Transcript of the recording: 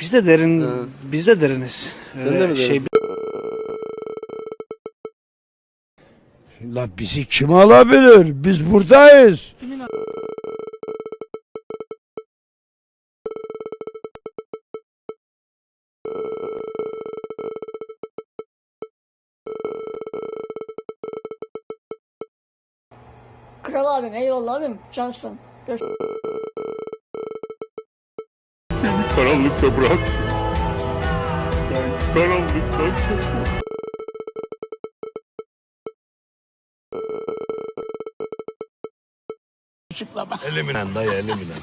Biz de derin, Ha. biz de deriniz. Sen de Öyle mi şey, derin? La bizi kim alabilir? Biz buradayız. Kral abim eyvallah abim cansın. Görüş- karanlıkta bırak. Ben karanlıktan çok Eliminen dayı eliminen.